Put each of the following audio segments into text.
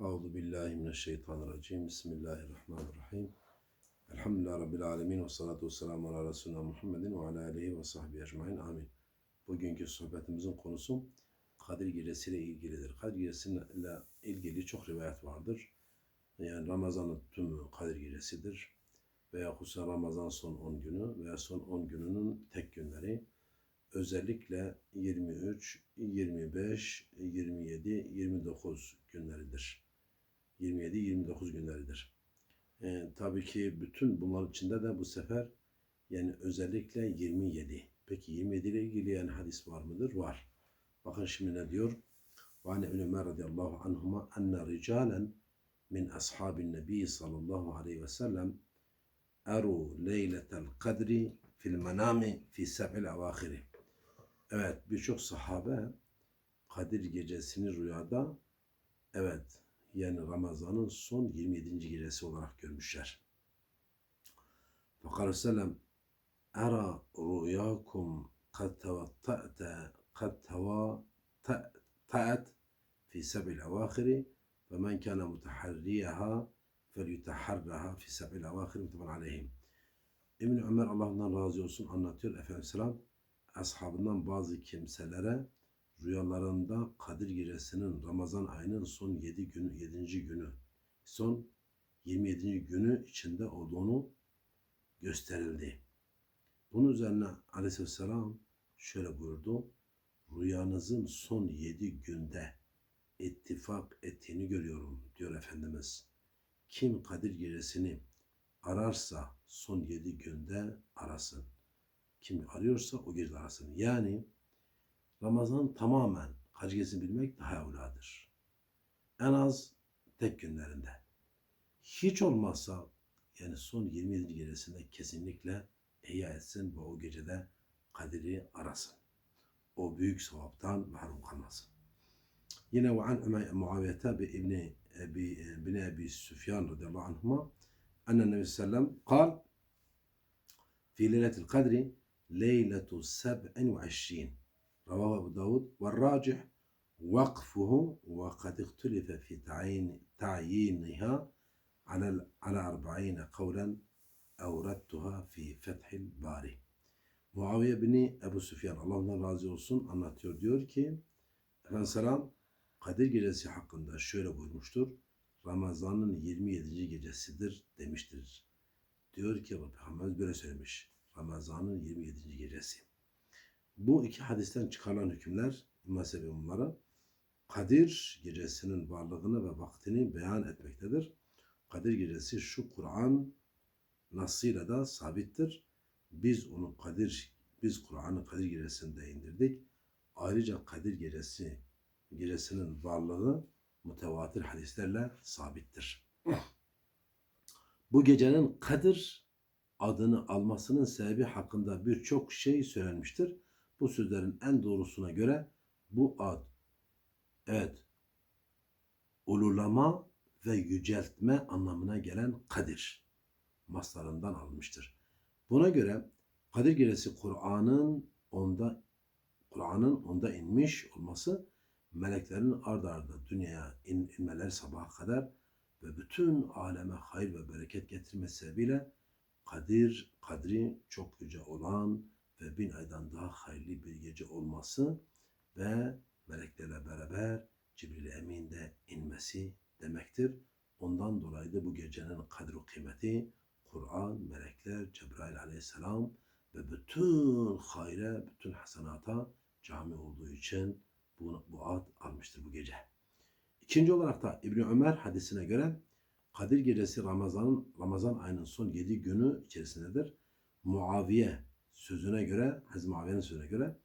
Euzu billahi mineşşeytanirracim. Bismillahirrahmanirrahim. Elhamdülillahi Rabbil alemin ve salatu ve ala Resulina Muhammedin ve ala alihi ve sahbihi ecmain. Amin. Bugünkü sohbetimizin konusu Kadir Gecesi ile ilgilidir. Kadir Gecesi ile ilgili çok rivayet vardır. Yani Ramazan'ın tümü Kadir Gecesidir. Veya hususen Ramazan son 10 günü veya son 10 gününün tek günleri. Özellikle 23, 25, 27, 29 günleridir. 27-29 günleridir. Ee, tabii ki bütün bunların içinde de bu sefer yani özellikle 27. Peki 27 ile ilgili yani hadis var mıdır? Var. Bakın şimdi ne diyor? وعن ابن عمر رضي الله عنهما أن رجالا من أصحاب النبي صلى الله عليه وسلم أروا ليلة القدر في المنام في سبع الأواخر Evet birçok sahabe Kadir gecesini rüyada evet yani Ramazan'ın son 27. gecesi olarak görmüşler. Fakat sellem Ara rüyakum kad tevatta'te kad tevatta'at fi sebil avahiri ve men kana mutaharriyaha felyutaharraha fi sebil avahiri mutabun aleyhim. İbn Ömer Allah'ından razı olsun anlatıyor Efendimiz Selam ashabından bazı kimselere rüyalarında Kadir Gecesi'nin Ramazan ayının son 7 günü 7. günü son 27. günü içinde olduğunu gösterildi. Bunun üzerine Aleyhisselam şöyle buyurdu. Rüyanızın son 7 günde ittifak ettiğini görüyorum diyor Efendimiz. Kim Kadir Gecesi'ni ararsa son 7 günde arasın. Kim arıyorsa o gece arasın. Yani Ramazan tamamen gecesini bilmek daha evladır. En az tek günlerinde. Hiç olmazsa yani son 27. gecesinde kesinlikle ihya etsin ve o gecede Kadir'i arasın. O büyük sevaptan mahrum kalmasın. Yine ve an Muaviyete bi İbni Ebi, bin Ebi Süfyan radıyallahu anhuma enne Nebi sellem kal fi leyletil kadri leylatu seb'in ve eşrin Ravahu Ebu Davud ve racih vakfuhu ve kad ihtulife fi ta'yiniha ala 40 kavlen evrettuha fi fethil bari. Muaviye bini Ebu Süfyan Allah ondan razı olsun anlatıyor. Diyor ki Efendimiz Kadir gecesi hakkında şöyle buyurmuştur. Ramazan'ın 27. gecesidir demiştir. Diyor ki Peygamberimiz böyle söylemiş. Ramazan'ın 27. gecesi. Bu iki hadisten çıkarılan hükümler mezhebi bunlara Kadir gecesinin varlığını ve vaktini beyan etmektedir. Kadir gecesi şu Kur'an nasıyla da sabittir. Biz onu Kadir, biz Kur'an'ı Kadir gecesinde indirdik. Ayrıca Kadir gecesi gecesinin varlığı mütevatir hadislerle sabittir. Bu gecenin Kadir adını almasının sebebi hakkında birçok şey söylenmiştir. Bu sözlerin en doğrusuna göre bu ad evet ululama ve yüceltme anlamına gelen kadir maslarından almıştır. Buna göre Kadir Gecesi Kur'an'ın onda Kur'an'ın onda inmiş olması meleklerin ard arda dünyaya in, inmeleri sabaha kadar ve bütün aleme hayır ve bereket getirmesi sebebiyle Kadir, kadri çok yüce olan ve bin aydan daha hayırlı bir gece olması ve meleklerle beraber Cibril Emin de inmesi demektir. Ondan dolayı da bu gecenin kadri kıymeti Kur'an, melekler, Cebrail aleyhisselam ve bütün hayre, bütün hasenata cami olduğu için bu, bu ad almıştır bu gece. İkinci olarak da İbni Ömer hadisine göre Kadir gecesi Ramazan'ın Ramazan ayının son yedi günü içerisindedir. Muaviye sözüne göre, Hazreti Muaviye'nin sözüne göre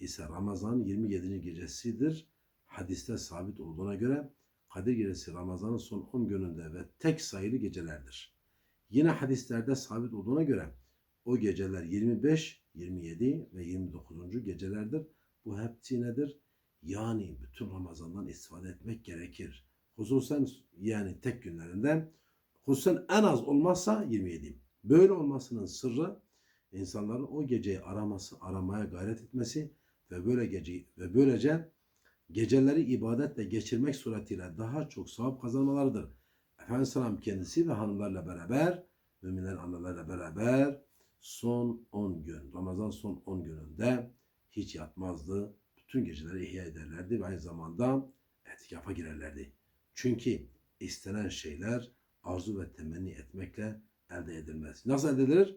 ise Ramazan'ın 27. gecesidir. Hadiste sabit olduğuna göre Kadir gecesi Ramazan'ın son 10 gününde ve tek sayılı gecelerdir. Yine hadislerde sabit olduğuna göre o geceler 25, 27 ve 29. gecelerdir. Bu hepsi nedir? Yani bütün Ramazan'dan istifade etmek gerekir. Hususen yani tek günlerinden hususen en az olmazsa 27. Böyle olmasının sırrı insanların o geceyi araması, aramaya gayret etmesi ve böyle geceyi ve böylece geceleri ibadetle geçirmek suretiyle daha çok sevap kazanmalarıdır. Efendimiz Selam kendisi ve hanımlarla beraber, müminlerin analarıyla beraber son 10 gün, Ramazan son 10 gününde hiç yatmazdı. Bütün geceleri ihya ederlerdi ve aynı zamanda etikafa girerlerdi. Çünkü istenen şeyler arzu ve temenni etmekle elde edilmez. Nasıl edilir?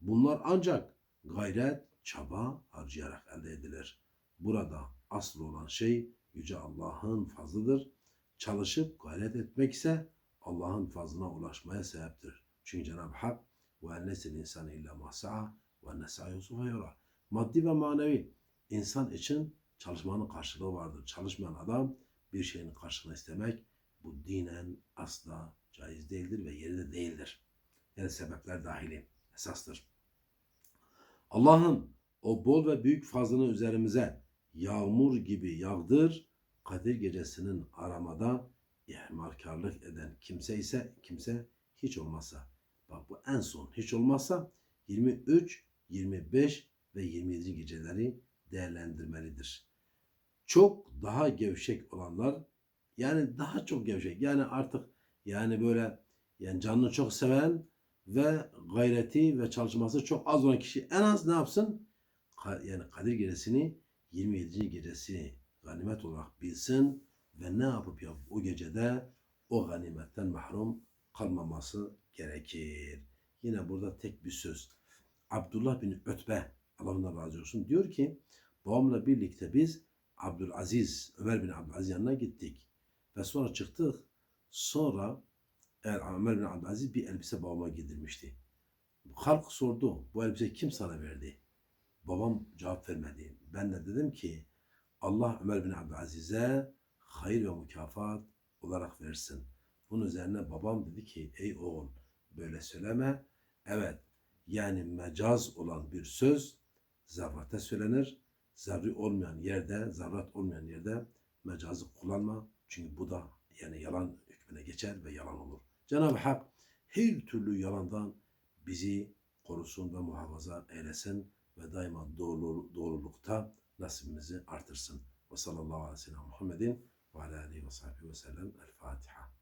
Bunlar ancak gayret, çaba harcayarak elde edilir. Burada asıl olan şey Yüce Allah'ın fazlıdır. Çalışıp gayret etmek ise Allah'ın fazlına ulaşmaya sebeptir. Çünkü Cenab-ı Hak insanı illa mahsa'a ve enne sa'yusufa yura. Maddi ve manevi insan için çalışmanın karşılığı vardır. Çalışmayan adam bir şeyin karşılığını istemek bu dinen asla caiz değildir ve yerinde değildir. Yani sebepler dahili esastır. Allah'ın o bol ve büyük fazlını üzerimize yağmur gibi yağdır. Kadir gecesinin aramada ihmalkarlık eden kimse ise kimse hiç olmazsa bak bu en son hiç olmazsa 23, 25 ve 27. geceleri değerlendirmelidir. Çok daha gevşek olanlar yani daha çok gevşek yani artık yani böyle yani canını çok seven ve gayreti ve çalışması çok az olan kişi en az ne yapsın? Yani Kadir gecesini 27. gecesi ganimet olarak bilsin ve ne yapıp yapıp o gecede o ganimetten mahrum kalmaması gerekir. Yine burada tek bir söz. Abdullah bin Ötbe Allah ondan razı olsun diyor ki babamla birlikte biz Abdülaziz, Ömer bin Abdülaziz yanına gittik. Ve sonra çıktık. Sonra eğer Ömer bin Abdülaziz bir elbise babama giydirmişti. Halk sordu. Bu elbise kim sana verdi? Babam cevap vermedi. Ben de dedim ki Allah Ömer bin Abdülaziz'e hayır ve mükafat olarak versin. Bunun üzerine babam dedi ki ey oğul böyle söyleme. Evet yani mecaz olan bir söz zarrate söylenir. Zarri olmayan yerde, zarrat olmayan yerde mecazı kullanma. Çünkü bu da yani yalan hükmüne geçer ve yalan olur. Cenab-ı Hak her türlü yalandan bizi korusun ve muhafaza eylesin ve daima doğru, doğrulukta nasibimizi artırsın. Ve sallallahu aleyhi ve sellem Muhammedin ve aleyhi ve sellem. El Fatiha.